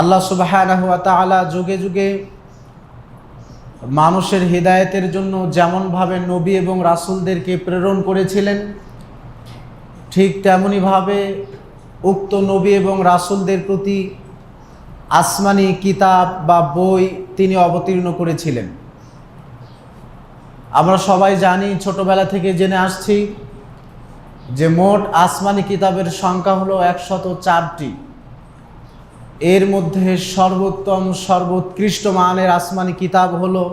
আল্লাহ সুবাহ যুগে যুগে মানুষের হৃদায়তের জন্য যেমনভাবে নবী এবং রাসুলদেরকে প্রেরণ করেছিলেন, ঠিক তেমনইভাবে উক্ত নবী এবং রাসূলদের প্রতি আসমানি কিতাব বা বই তিনি অবতীর্ণ করেছিলেন। আমরা সবাই জানি, ছোটবেলা থেকে জেনে আসছি যে মোট আসমানি কিতাবের সংখ্যা হলো একশত চারটি। এর মধ্যে সর্বোত্তম সর্বোৎকৃষ্ট মানের আসমানি কিতাব হলো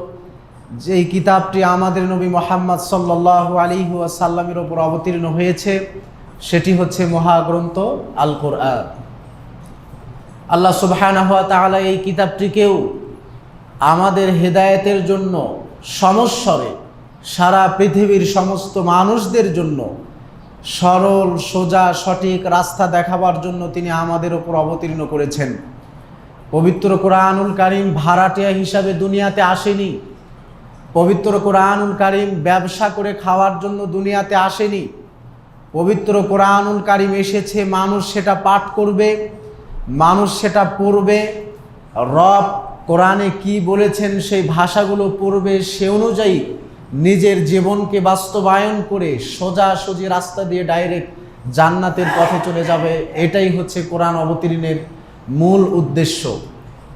যেই কিতাবটি আমাদের নবী মোহাম্মদ সাল্লাহ আলী সাল্লামের ওপর অবতীর্ণ হয়েছে, সেটি হচ্ছে মহাগ্রন্থ আল কোরআন আল্লাহ সুবহানাহু ওয়া তাআলা এই কিতাবটিকেও আমাদের হেদায়েতের জন্য, সমস্বরে সারা পৃথিবীর সমস্ত মানুষদের জন্য সরল, সোজা, সঠিক রাস্তা দেখাবার জন্য তিনি আমাদের ওপর অবতীর্ণ করেছেন। পবিত্র কোরআনুল কারিম ভাড়াটিয়া হিসাবে দুনিয়াতে আসেনি। পবিত্র কোরআনুল কারিম ব্যবসা করে খাওয়ার জন্য দুনিয়াতে আসেনি। পবিত্র কোরআনুল কারিম এসেছে, মানুষ সেটা পাঠ করবে, মানুষ সেটা পড়বে। রব কোরআনে কি বলেছেন, সেই ভাষাগুলো পড়বে সে অনুযায়ী নিজের জীবনকে বাস্তবায়ন করে সোজাসুজি রাস্তা দিয়ে ডাইরেক্ট জান্নাতের পথে চলে যাবে, এটাই হচ্ছে কোরআন অবতীর্ণের মূল উদ্দেশ্য।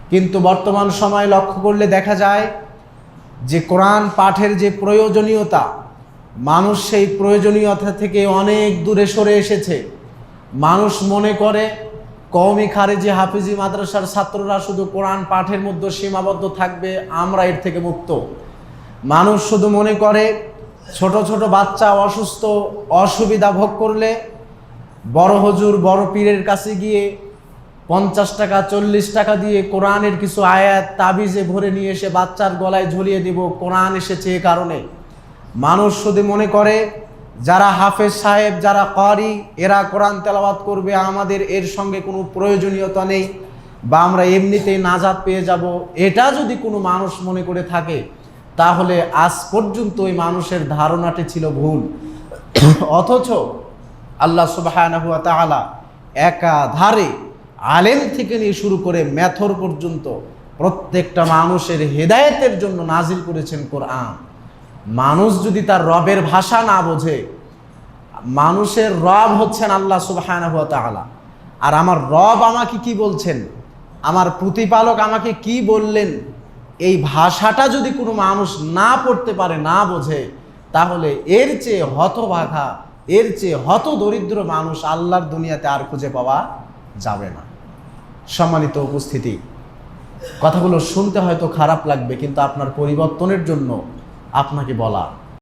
কিন্তু বর্তমান সময় লক্ষ্য করলে দেখা যায় যে কোরআন পাঠের যে প্রয়োজনীয়তা, মানুষ সেই প্রয়োজনীয়তা থেকে অনেক দূরে সরে এসেছে। মানুষ মনে করে, কওমি খারেজি হাফিজি মাদ্রাসার ছাত্ররা শুধু কোরআন পাঠের মধ্যে সীমাবদ্ধ থাকবে, আমরা এর থেকে মুক্ত। মানুষ শুধু মনে করে ছোট ছোট বাচ্চা অসুস্থ, অসুবিধা ভোগ করলে বড় হজুর, বড় পীরের কাছে গিয়ে পঞ্চাশ টাকা, চল্লিশ টাকা দিয়ে কোরআনের কিছু আয়াত, তাবিজে ভরে নিয়ে এসে বাচ্চার গলায় ঝুলিয়ে দিব, কোরআন এসেছে এ কারণে। মানুষ শুধু মনে করে, যারা হাফেজ সাহেব, যারা করি, এরা কোরআন তেলাওয়াত করবে, আমাদের এর সঙ্গে কোনো প্রয়োজনীয়তা নেই, বা আমরা এমনিতেই নাজাদ পেয়ে যাব। এটা যদি কোনো মানুষ মনে করে থাকে তাহলে আজ পর্যন্ত ওই মানুষের ধারণাটি ছিল ভুল। অথচ আল্লাহ সুবাহানাহু ওয়া একাধারে আলেম থেকে নিয়ে শুরু করে ম্যাথর পর্যন্ত প্রত্যেকটা মানুষের হেদায়েতের জন্য নাজিল করেছেন কোরআন। মানুষ যদি তার রবের ভাষা না বোঝে, মানুষের রব হচ্ছেন আল্লাহ সুবহানাহু ওয়া আর আমার রব আমাকে কি বলছেন? আমার প্রতিপালক আমাকে কি বললেন? এই ভাষাটা যদি কোনো মানুষ না পড়তে পারে, না বোঝে, তাহলে এর চেয়ে হতভাগা, এর চেয়ে হত দরিদ্র মানুষ আল্লাহর দুনিয়াতে আর খুঁজে পাওয়া যাবে না। সম্মানিত উপস্থিতি, কথাগুলো শুনতে হয়তো খারাপ লাগবে, কিন্তু আপনার পরিবর্তনের জন্য আপনাকে বলা